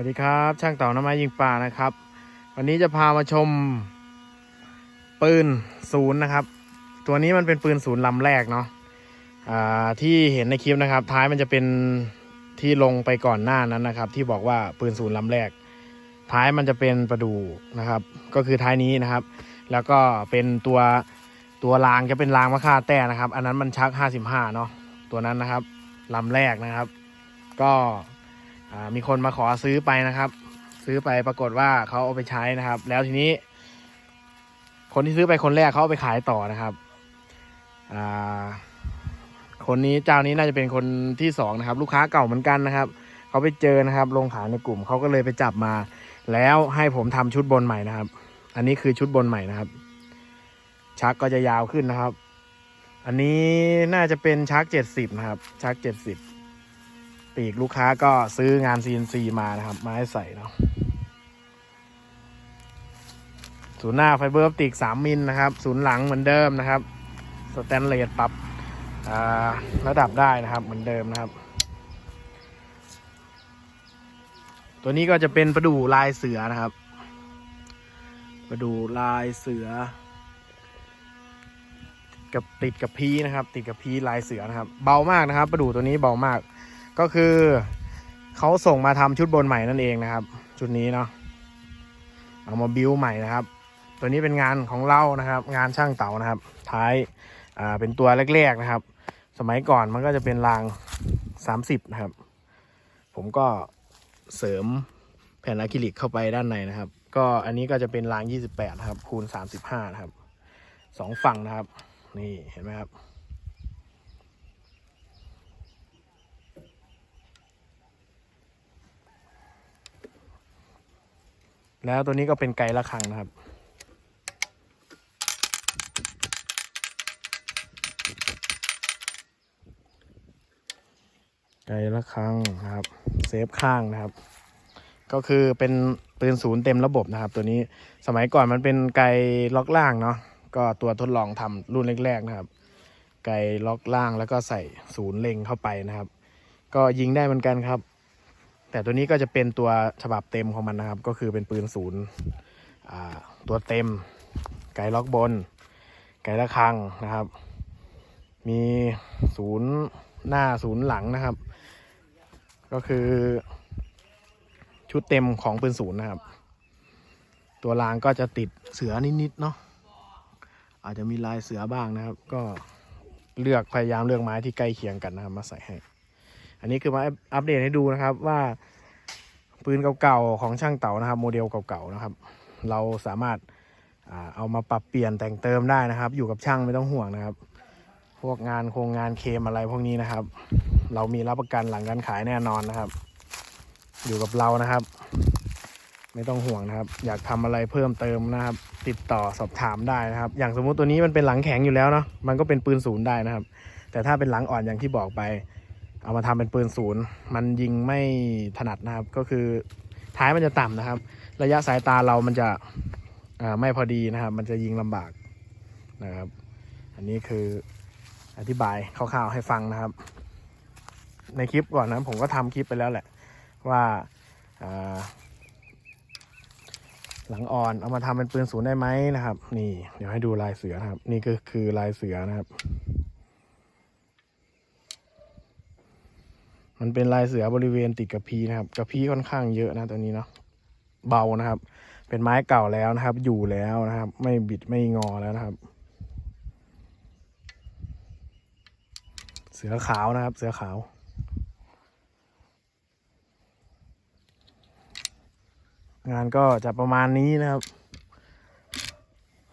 วัสดีครับ ช่างเต่าน้ำไม้ยิงปลานะครับ วันนี้จะพามาชม ปืนศูนย์นะครับ ตัวนี้มันเป็นปืนศูนย์ลำแรกเนาะที่เห็นในคลิปนะครับ ท้ายมันจะเป็นที่ลงไปก่อนหน้านั้นนะครับ ที่บอกว่าปืนศูนย์ลำแรก ท้ายมันจะเป็นประดูนะครับ ก็คือท้ายนี้นะครับ แล้วก็เป็นตัวตัวรางจะเป็นรางมะค่าแต้นะครับ อันนั้นมันชัก 55 เนาะตัวนั้นนะครับลำแรกนะครับ ก็ มีคนมาขอซื้อไปนะครับ ซื้อไปปรากฏว่าเขาเอาไปใช้นะครับ แล้วทีนี้ คนที่ซื้อไปคนแรกเขาเอาไปขายต่อนะครับคนนี้เจ้านี้น่าจะเป็นคนที่สองนะครับ ลูกค้าเก่าเหมือนกันนะครับเขาไปเจอนะครับลงขายในกลุ่มเขาก็เลยไปจับมา แล้วให้ผมทำชุดบนใหม่นะครับ อันนี้คือชุดบนใหม่นะครับ ชักก็จะยาวขึ้นนะครับ อันนี้น่าจะเป็นชักเจ็ดสิบนะครับ ชักเจ็ดสิบ ปีกลูกค้าก็ซื้องาน CNC มานะครับ มาให้ใส่เนาะศูนย์หน้าไฟเบอร์ออปติกสามมิลนะครับ ศูนย์หลังเหมือนเดิมนะครับ สแตนเลสปรับระดับได้นะครับเหมือนเดิมนะครับ ตัวนี้ก็จะเป็นประดูลายเสือนะครับ ประดูลายเสือ กับติดกับพีนะครับ ติดกับพีลายเสือนะครับ เบามากนะครับ ประดูตัวนี้เบามาก ก็คือเขาส่งมาทำชุดบนใหม่นั่นเองนะครับ ชุดนี้เนาะเอามาบิวใหม่นะครับ ตัวนี้เป็นงานของเรานะครับ งานช่างเต่านะครับ ท้ายอ่าเป็นตัวแรกๆนะครับ สมัยก่อนมันก็จะเป็นราง 30 นะครับ ผมก็เสริมแผ่นอะคริลิกเข้าไปด้านในนะครับ ก็อันนี้ก็จะเป็นราง 28 นะครับ คูณ 35 นะครับสองฝั่งนะครับ นี่เห็นไหมครับ แล้วตัวนี้ก็เป็นไกระคังนะครับไกระคังนะครับ เซฟข้างนะครับ ก็คือเป็นปืนศูนย์เต็มระบบนะครับ ตัวนี้สมัยก่อนมันเป็นไกล็อกล่างเนาะก็ตัวทดลองทำรุ่นแรกๆนะครับ ไกล็อกล่างแล้วก็ใส่ศูนย์เล็งเข้าไปนะครับ ก็ยิงได้เหมือนกันครับ แต่ตัวนี้ก็จะเป็นตัวฉบับเต็มของมันนะครับ ก็คือเป็นปืนศูนย์ตัวเต็ม ไกล็อกบน ไกระคังนะครับ มีศูนย์หน้าศูนย์หลังนะครับ ก็คือ ชุดเต็มของปืนศูนย์นะครับ ตัวรางก็จะติดเสือนิดๆเนาะอาจจะมีลายเสือบ้างนะครับ ก็เลือกพยายามเลือกไม้ที่ใกล้เคียงกันนะครับมาใส่ให้ อันนี้คือมาอัปเดตให้ดูนะครับว่าปืนเก่าๆของช่างเต่านะครับ โมเดลเก่าๆนะครับ เราสามารถเอามาปรับเปลี่ยนแต่งเติมได้นะครับ อยู่กับช่างไม่ต้องห่วงนะครับ พวกงานโครงงานเคมอะไรพวกนี้นะครับ เรามีรับประกันหลังการขายแน่นอนนะครับ อยู่กับเรานะครับ ไม่ต้องห่วงนะครับ อยากทำอะไรเพิ่มเติมนะครับ ติดต่อสอบถามได้นะครับ อย่างสมมุติตัวนี้มันเป็นหลังแข็งอยู่แล้วเนาะมันก็เป็นปืนศูนย์ได้นะครับ แต่ถ้าเป็นหลังอ่อนอย่างที่บอกไป เอามาทำเป็นปืนศูนย์มันยิงไม่ถนัดนะครับ ก็คือท้ายมันจะต่ำนะครับ ระยะสายตาเรามันจะไม่พอดีนะครับ มันจะยิงลำบากนะครับ อันนี้คืออธิบายคร่าวๆให้ฟังนะครับ ในคลิปก่อนนะผมก็ทำคลิปไปแล้วแหละ ว่าหลังอ่อนเอามาทำเป็นปืนศูนย์ได้ไหมนะครับ นี่ เดี๋ยวให้ดูลายเสือนะครับ นี่ก็คือลายเสือนะครับ มันเป็นลายเสือบริเวณติดกับพีนะครับกับพีค่อนข้างเยอะนะตัวนี้เนาะเบานะครับ เป็นไม้เก่าแล้วนะครับ อยู่แล้วนะครับ ไม่บิดไม่งอแล้วนะครับ เสือขาวนะครับ เสือขาวงานก็จะประมาณนี้นะครับ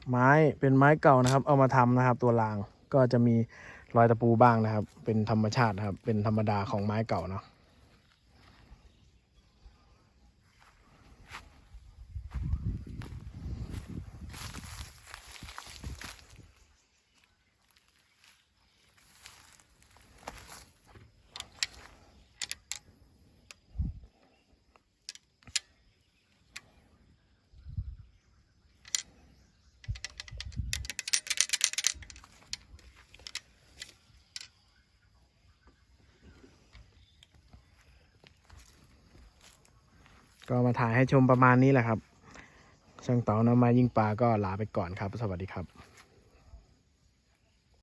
ไม้เป็นไม้เก่านะครับ เอามาทำนะครับ ตัวรางก็จะมี รอยตะปูบ้างนะครับ เป็นธรรมชาตินะครับ เป็นธรรมดาของไม้เก่าเนาะ ก็มาถ่ายให้ชมประมาณนี้แหละครับ ช่างเต๋านำมายิงปลาก็ลาไปก่อนครับ สวัสดีครับ